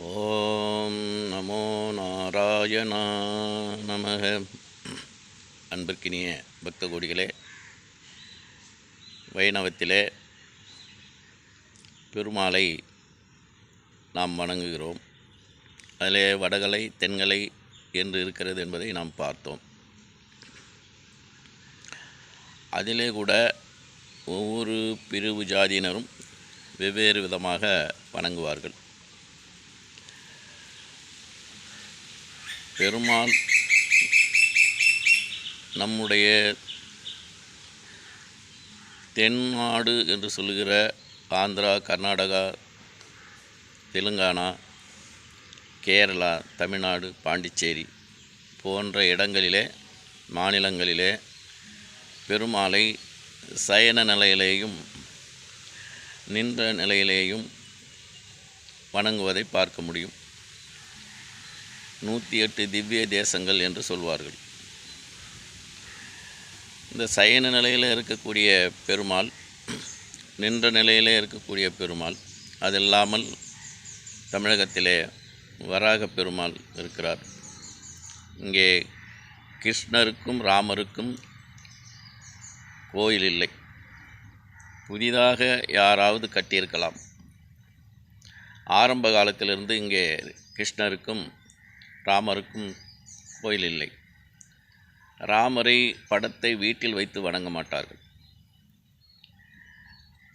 ஓம் நமோ நாராயணா நமக. அன்பிற்கினிய பக்த கோடிகளே வைணவத்திலே பெருமாளை நாம் வணங்குகிறோம். அதிலே வடகலை தென்கலை என்று இருக்கிறது என்பதை நாம் பார்த்தோம். அதிலே கூட ஒவ்வொரு பிரிவு ஜாதியினரும் வெவ்வேறு விதமாக வணங்குவார்கள். பெருமாள் நம்முடைய தென்னாடு என்று சொல்லுகிற ஆந்திரா கர்நாடகா தெலுங்கானா கேரளா தமிழ்நாடு பாண்டிச்சேரி போன்ற இடங்களிலே மாநிலங்களிலே பெருமாளை சயன நிலையிலேயும் நின்ற நிலையிலேயும் வணங்குவதை பார்க்க முடியும். நூற்றி எட்டு திவ்ய தேசங்கள் என்று சொல்வார்கள். இந்த சயன நிலையில் இருக்கக்கூடிய பெருமாள் நின்ற நிலையிலே இருக்கக்கூடிய பெருமாள் அது இல்லாமல் தமிழகத்திலே வராக பெருமாள் இருக்கிறார். இங்கே கிருஷ்ணருக்கும் ராமருக்கும் கோயில் இல்லை. புதிதாக யாராவது கட்டியிருக்கலாம். ஆரம்ப காலத்திலிருந்து இங்கே கிருஷ்ணருக்கும் ராமருக்கும் கோயில் இல்லை. ராமரை படத்தை வீட்டில் வைத்து வணங்க மாட்டார்கள்.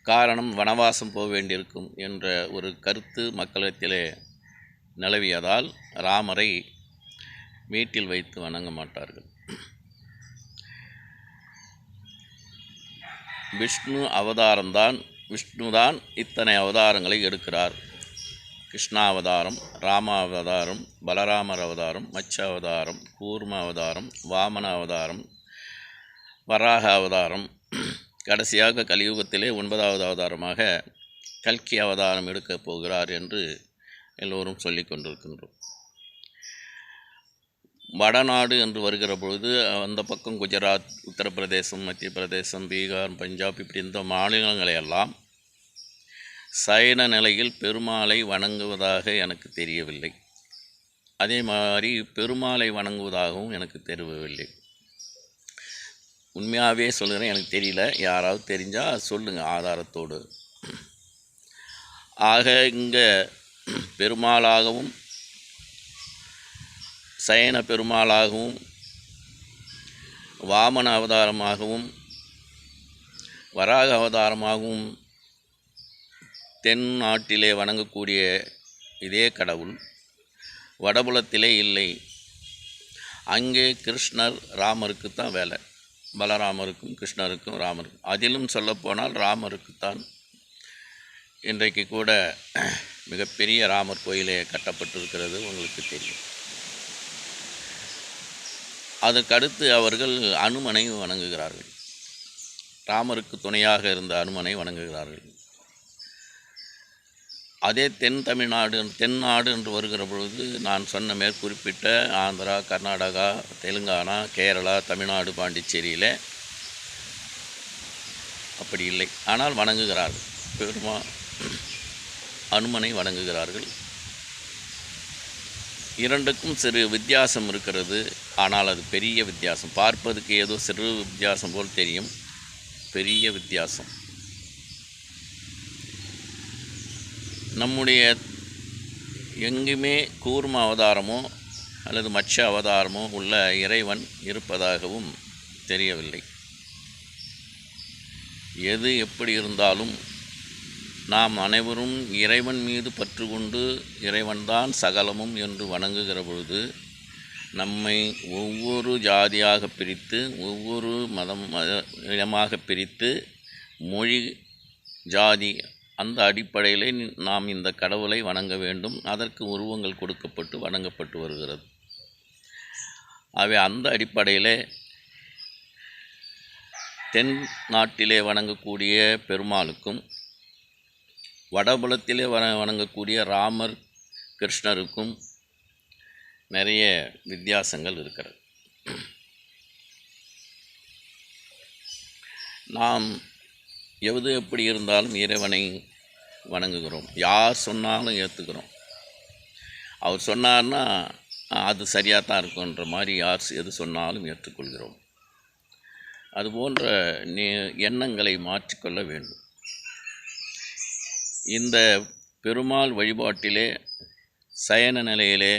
காரணம் வனவாசம் போக வேண்டியிருக்கும் என்ற ஒரு கருத்து மக்களிடத்திலே நிலவியதால் ராமரை வீட்டில் வைத்து வணங்க மாட்டார்கள். விஷ்ணு அவதாரம்தான் விஷ்ணுதான் இத்தனை அவதாரங்களை எடுக்கிறார். கிருஷ்ணாவதாரம் ராமாவதாரம் பலராமர் அவதாரம் மச்ச அவதாரம் கூர்ம அவதாரம் வாமன அவதாரம் வராக அவதாரம் கடைசியாக கலியுகத்திலே ஒன்பதாவது அவதாரமாக கல்கி அவதாரம் எடுக்கப் போகிறார் என்று எல்லோரும் சொல்லி கொண்டிருக்கின்றோம். வடநாடு என்று வருகிற பொழுது அந்த பக்கம் குஜராத் உத்தரப்பிரதேசம் மத்திய பிரதேசம் பீகார் பஞ்சாப் இப்படி இந்த மாநிலங்களையெல்லாம் சயன நிலையில் பெருமாளை வணங்குவதாக எனக்கு தெரியவில்லை. அதே மாதிரி பெருமாளை வணங்குவதாகவும் எனக்கு தெரியவில்லை. உண்மையாகவே சொல்கிறேன் எனக்கு தெரியல. யாராவது தெரிஞ்சால் சொல்லுங்கள் ஆதாரத்தோடு. ஆக இங்கே பெருமாளாகவும் சயன பெருமாளாகவும் வாமன அவதாரமாகவும் வராக அவதாரமாகவும் தென் நாட்டிலே வணங்கக்கூடிய இதே கடவுள் வடபுலத்திலே இல்லை. அங்கே கிருஷ்ணர் ராமருக்கு தான் வேலை. பலராமருக்கும் கிருஷ்ணருக்கும் ராமருக்கும். அதிலும் சொல்லப்போனால் ராமருக்குத்தான் இன்றைக்கு கூட மிகப்பெரிய ராமர் கோயிலே கட்டப்பட்டிருக்கிறது உங்களுக்கு தெரியும். அதற்கடுத்து அவர்கள் அனுமனை வணங்குகிறார்கள். ராமருக்கு துணையாக இருந்த அனுமனை வணங்குகிறார்கள். அதே தென் தமிழ்நாடு தென்னாடு என்று வருகிற பொழுது நான் சொன்ன மேற்குறிப்பிட்ட ஆந்திரா கர்நாடகா தெலுங்கானா கேரளா தமிழ்நாடு பாண்டிச்சேரியில் அப்படி இல்லை. ஆனால் வணங்குகிறார்கள். பெருமா அனுமனை வணங்குகிறார்கள். இரண்டுக்கும் சிறு வித்தியாசம் இருக்கிறது. ஆனால் அது பெரிய வித்தியாசம். பார்ப்பதுக்கு ஏதோ சிறு வித்தியாசம் போல் தெரியும். பெரிய வித்தியாசம். நம்முடைய எங்குமே கூர்ம அவதாரமோ அல்லது மச்ச அவதாரமோ உள்ள இறைவன் இருப்பதாகவும் தெரியவில்லை. எது எப்படி இருந்தாலும் நாம் அனைவரும் இறைவன் மீது பற்று கொண்டு இறைவன்தான் சகலமும் என்று வணங்குகிற பொழுது நம்மை ஒவ்வொரு ஜாதியாக பிரித்து ஒவ்வொரு மதம் மத இனமாக பிரித்து மொழி ஜாதி அந்த அடிப்படையிலே நாம் இந்த கடவுளை வணங்க வேண்டும். அதற்கு உருவங்கள் கொடுக்கப்பட்டு வணங்கப்பட்டு வருகிறது. அவை அந்த அடிப்படையில் தென் நாட்டிலே வணங்கக்கூடிய பெருமாளுக்கும் வடபுலத்திலே வண வணங்கக்கூடிய ராமர் கிருஷ்ணருக்கும் நிறைய வித்தியாசங்கள் இருக்கிறது. நாம் எது எப்படி இருந்தாலும் இறைவனை வணங்குகிறோம். யார் சொன்னாலும் ஏற்றுக்கிறோம் அவர் சொன்னார்னா அது சரியாக தான் இருக்குன்ற மாதிரி யார் எது சொன்னாலும் ஏற்றுக்கொள்கிறோம். அது போன்ற நீ எண்ணங்களை மாற்றிக்கொள்ள வேண்டும். இந்த பெருமாள் வழிபாட்டிலே சயன நிலையிலே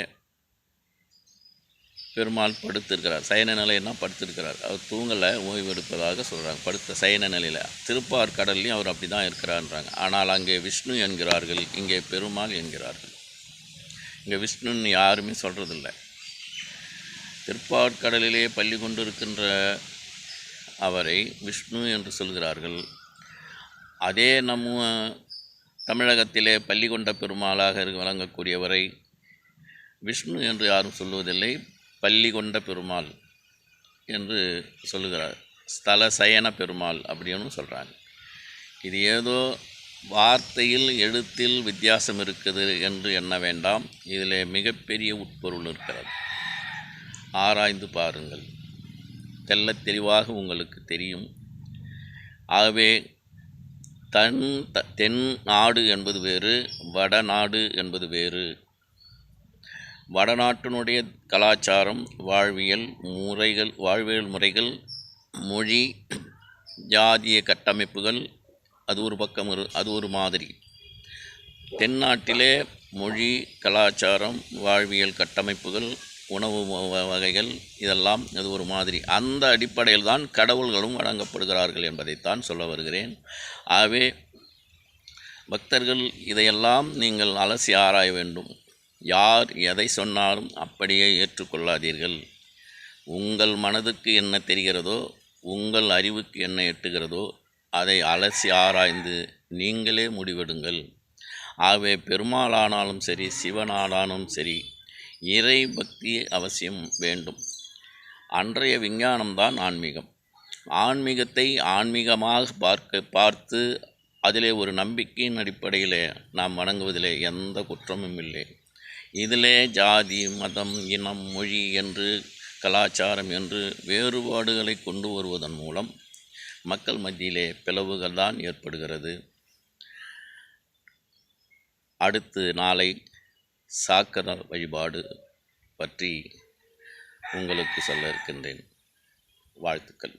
பெருமாள் படுத்திருக்கிறார். சயன நிலைன்னா படுத்திருக்கிறார். அவர் தூங்கலை ஓய்வு எடுப்பதாக சொல்கிறாங்க படுத்த சயன நிலையில். திருப்பார் கடல்லையும் அவர் அப்படி தான் இருக்கிறான்றாங்க ஆனால் அங்கே விஷ்ணு என்கிறார்கள் இங்கே பெருமாள் என்கிறார்கள். இங்கே விஷ்ணுன்னு யாருமே சொல்கிறதில்ல திருப்பாற்கடலிலே பள்ளி கொண்டிருக்கின்ற அவரை விஷ்ணு என்று சொல்கிறார்கள். அதே நம்ம தமிழகத்திலே பள்ளி கொண்ட பெருமாளாக வழங்கக்கூடியவரை விளங்கக்கூடியவரை விஷ்ணு என்று யாரும் சொல்லுவதில்லை. பள்ளி கொண்ட பெருமாள் என்று சொல்லுகிறார். ஸ்தல சயன பெருமாள் அப்படின்னு சொல்கிறாங்க இது ஏதோ வார்த்தையில் எழுத்தில் வித்தியாசம் இருக்குது என்று எண்ண வேண்டாம். இதில் மிகப்பெரிய உட்பொருள் இருக்கிறது. ஆராய்ந்து பாருங்கள். தெல்ல தெளிவாக உங்களுக்கு தெரியும். ஆகவே தன் த- தென் நாடு என்பது வேறு வடநாடு என்பது வேறு. வடநாட்டினுடைய கலாச்சாரம் வாழ்வியல் முறைகள் வாழ்வியல் முறைகள் மொழி ஜாதிய கட்டமைப்புகள் அது ஒரு பக்கம் ஒரு அது ஒரு மாதிரி. தென்னாட்டிலே மொழி கலாச்சாரம் வாழ்வியல் கட்டமைப்புகள் உணவு வ- வகைகள் இதெல்லாம் அது ஒரு மாதிரி. அந்த அடிப்படையில் தான் கடவுள்களும் வழங்கப்படுகிறார்கள் என்பதைத்தான் சொல்ல வருகிறேன். ஆகவே பக்தர்கள் இதையெல்லாம் நீங்கள் அலசி ஆராய வேண்டும். யார் எதை சொன்னாலும் அப்படியே ஏற்றுக்கொள்ளாதீர்கள். உங்கள் மனதுக்கு என்ன தெரிகிறதோ உங்கள் அறிவுக்கு என்ன எட்டுகிறதோ அதை அலசி ஆராய்ந்து நீங்களே முடிவெடுங்கள். ஆகவே பெருமாளானாலும் சரி சிவனானாலும் சரி இறை பக்தி அவசியம் வேண்டும். அன்றைய விஞ்ஞானம்தான் ஆன்மீகம். ஆன்மீகத்தை ஆன்மீகமாக பார்க்க பார்த்து அதிலே ஒரு நம்பிக்கையின் அடிப்படையில் நாம் வணங்குவதிலே எந்த குற்றமும் இல்லை. இதிலே ஜாதி மதம் இனம் மொழி என்று கலாச்சாரம் என்று வேறுபாடுகளை கொண்டு வருவதன் மூலம் மக்கள் மத்தியிலே பிளவுகள் தான் ஏற்படுகிறது. அடுத்து நாளை சாக்கர வழிபாடு பற்றி உங்களுக்கு சொல்ல இருக்கின்றேன். வாழ்த்துக்கள்.